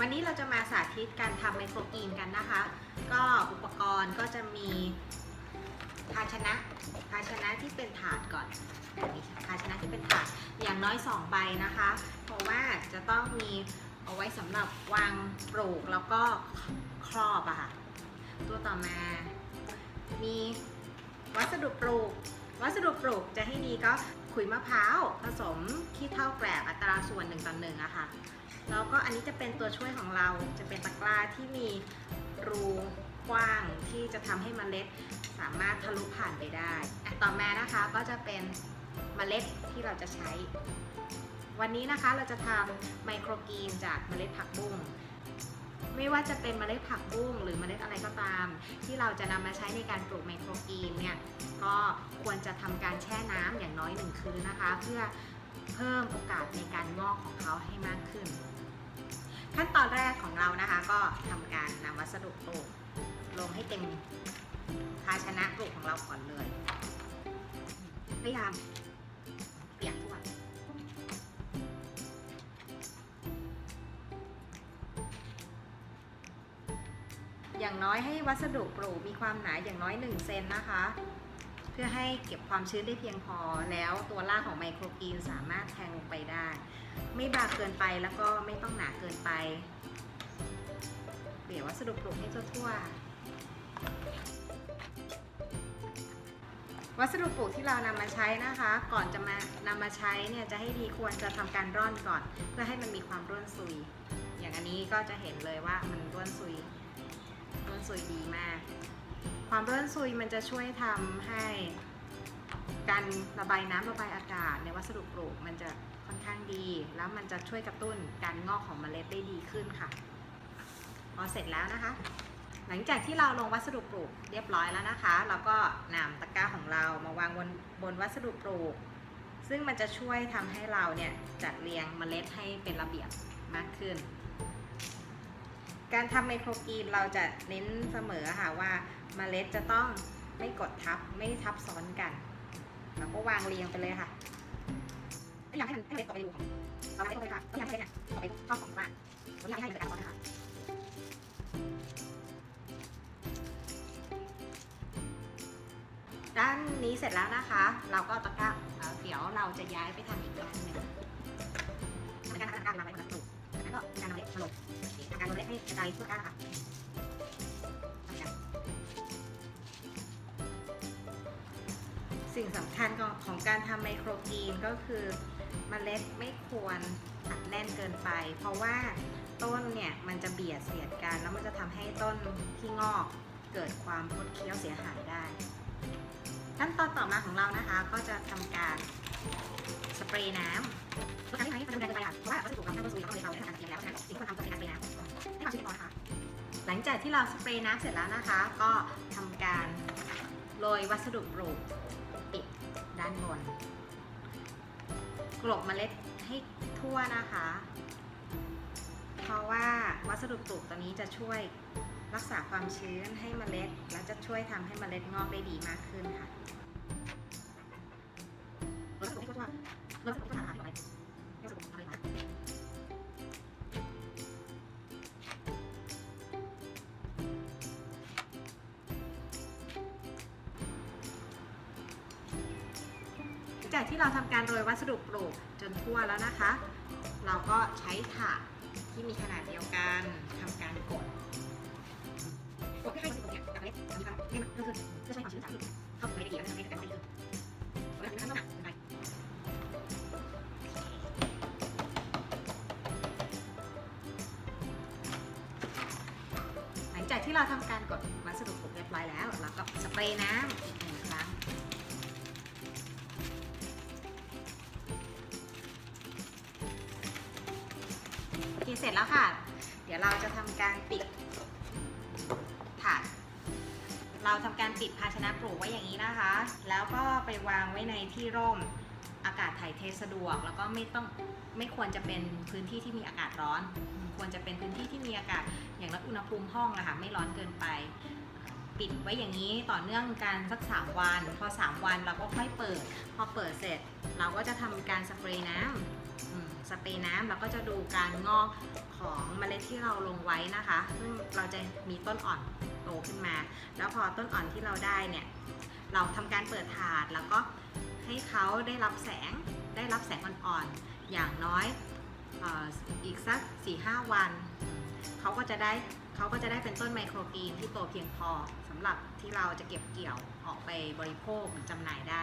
วันนี้เราจะมาสาธิตการทำไมโครกรีนกันนะคะ ก็อุปกรณ์ก็จะมีภาชนะ ภาชนะที่เป็นถาดก่อนภาชนะที่เป็นถาดอย่างน้อย 2 ใบนะคะ เพราะว่าจะต้องมีเอาไว้สำหรับวางปลูกแล้วก็ครอบอะค่ะ ตัวต่อมา มีวัสดุปลูก วัสดุปลูกจะให้ดีก็ ขุยมะพร้าวผสมขี้เถ้าแกลบอัตราส่วนหนึ่งต่อหนึ่งอะค่ะแล้วก็อันนี้จะเป็นตัวช่วยของเราจะเป็นตะกร้าที่มีรูกว้างที่จะทำให้มเมล็ดสามารถทะลุผ่านไปได้ต่อมานะคะก็จะเป็นเมล็ดที่เราจะใช้ วันนี้นะคะเราจะทำไมโครกรีนจากเมล็ดผักบุ้ง ไม่ว่าจะเป็นเมล็ดผักบุ้งหรือเมล็ดอะไรก็ตาม ที่เราจะนำมาใช้ในการปลูกไมโครกรีนเนี่ยก็ควรจะทำการแช่น้ำอย่างน้อยหนึ่งคืนนะคะ เพื่อเพิ่มโอกาสในการงอกของเขาให้มากขึ้น ขั้นตอนแรกของเรานะคะก็ทำการนำวัสดุปลูกลงให้เต็มภาชนะปลูกของเราก่อนเลยพยายาม อย่างน้อยให้วัสดุปลูกมีความหนาอย่างน้อย 1 เซนนะคะ เพื่อให้เก็บความชื้นได้เพียงพอแล้วตัวรากของไมโครกรีนสามารถแทงลงไปได้ ไม่บางเกินไปแล้วก็ไม่ต้องหนาเกินไปเปลี่ยนวัสดุปลูกให้ทั่วๆวัสดุปลูกที่เรานำมาใช้นะคะ ก่อนจะมานำมาใช้เนี่ยจะให้ดีควรจะทำการร่อนก่อน เพื่อให้มันมีความร่วนซุย อย่างอันนี้ก็จะเห็นเลยว่ามันร่วนซุย ร่วนซุยดีมาก ความร่วนซุยมันจะช่วยทำให้การระบายน้ำระบายอากาศในวัสดุปลูกมันจะค่อนข้างดี แล้วมันจะช่วยกระตุ้นการงอกของเมล็ดได้ดีขึ้นค่ะ พอเสร็จแล้วนะคะ หลังจากที่เราลงวัสดุปลูกเรียบร้อยแล้วนะคะ เราก็นำตะกร้าของเรามาวางบนบนวัสดุปลูก ซึ่งมันจะช่วยทำให้เราเนี่ยจัดเรียงเมล็ดให้เป็นระเบียบมากขึ้น การทำไมโครกรีนเราจะเน้นเสมอค่ะว่าเมล็ดจะต้องไม่กดทับไม่ทับซ้อนกันเราก็วางเรียงไปเลยค่ะไม่อยากให้มันให้เมล็ดตกไปในรูของเราไม่ต้องเลยค่ะไม่อยากให้เมล็ดเนี่ยตกไปช่องของบ้านไม่อยากให้มันเกิดการซ้อนนะคะด้านนี้เสร็จแล้วนะคะ เราก็ตะกร้าเดี๋ยวเราจะย้ายไปทำอีกด้านหนึ่งเป็นการทำตะกร้าวางไว้บนวัสดุแล้ว ก็การนำเล็ดมาลงทำการลงเล็กให้กระจายทั่วก้านค่ะสิ่งสำคัญของการทำไมโครกรีนก็คือมเมล็ดไม่ควรอัดแน่นเกินไป เพราะว่าต้นเนี่ยมันจะเบียดเสียดกัน แล้วมันจะทำให้ต้นที่งอกเกิดความคดเคี้ยวเสียหายได้ ขั้นตอนต่อมาของเรานะคะ ก็จะทำการสเปรย์น้ำตัวการที่ทำ ให้มันแรงเกินไปอะเพราะว่าวัสดุของเราถ้าวัสดุเราเลยเราได้ทำการเตรียมแล้วนะสิ่งที่ควรทำก็คือการสเปรย์น้ำให้ความชื้นเพียงพอนะคะ หลังจากที่เราสเปรย์น้ำเสร็จแล้วนะคะ ก็ทำการโรยวัสดุปลูกปิดด้านบนกลบเมล็ดให้ทั่วนะคะ เพราะว่าวัสดุปลูกตัวนี้จะช่วยรักษาความชื้นให้เมล็ด และจะช่วยทำให้เมล็ดงอกได้ดีมากขึ้นค่ะโรยวัสดุให้ทั่วๆโรยวัสดุทั่วๆ จากที่เราทำการโรยวัสดุปลูกจนทั่วแล้วนะคะ เราก็ใช้ถาดที่มีขนาดเดียวกันทำการกดกดเพื่อให้วัสดุเนี่ยกับเมล็ดมีความให้มันเพิ่มขึ้นเพื่อช่วยความชื้นจากพืชเข้าสู่เดได้ดีและทำให้เกิดการงอกได้ดีขึ้นกดแบบนี้ไม่ต้องหนักเกินไปหลังจากที่เราทำการกดวัสดุปลูกเรียบร้อยแล้ว เราก็สเปรย์น้ำอีกหนึ่งครั้ง เคเสร็จแล้วค่ะ เดี๋ยวเราจะทำการปิดถาดเราทำการปิดภาชนะปลูกไว้อย่างนี้นะคะ แล้วก็ไปวางไว้ในที่ร่มอากาศถ่ายเทสะดวก แล้วก็ไม่ต้องไม่ควรจะเป็นพื้นที่ที่มีอากาศร้อน ควรจะเป็นพื้นที่ที่มีอากาศอย่างละอุณหภูมิห้องอะคะไม่ร้อนเกินไป ปิดไว้อย่างนี้ต่อเนื่องกันสัก3วัน พอ 3 วันเราก็ค่อยเปิด พอเปิดเสร็จ เราก็จะทำการสเปรย์น้ำอืม สเปรย์น้ำเราก็จะดูการงอกของเมล็ดที่เราลงไว้นะคะซึ่งเราจะมีต้นอ่อนโตขึ้นมา แล้วพอต้นอ่อนที่เราได้เนี่ย เราทำการเปิดถาดแล้วก็ให้เขาได้รับแสงได้รับแสงอ่อนๆอย่างน้อยอออีกสัก 4-5 วัน เขาก็จะได้เขาก็จะได้เป็นต้นไมโครกรีนที่โตเพียงพอสำหรับที่เราจะเก็บเกี่ยวออกไปบริโภคหรือจำหน่ายได้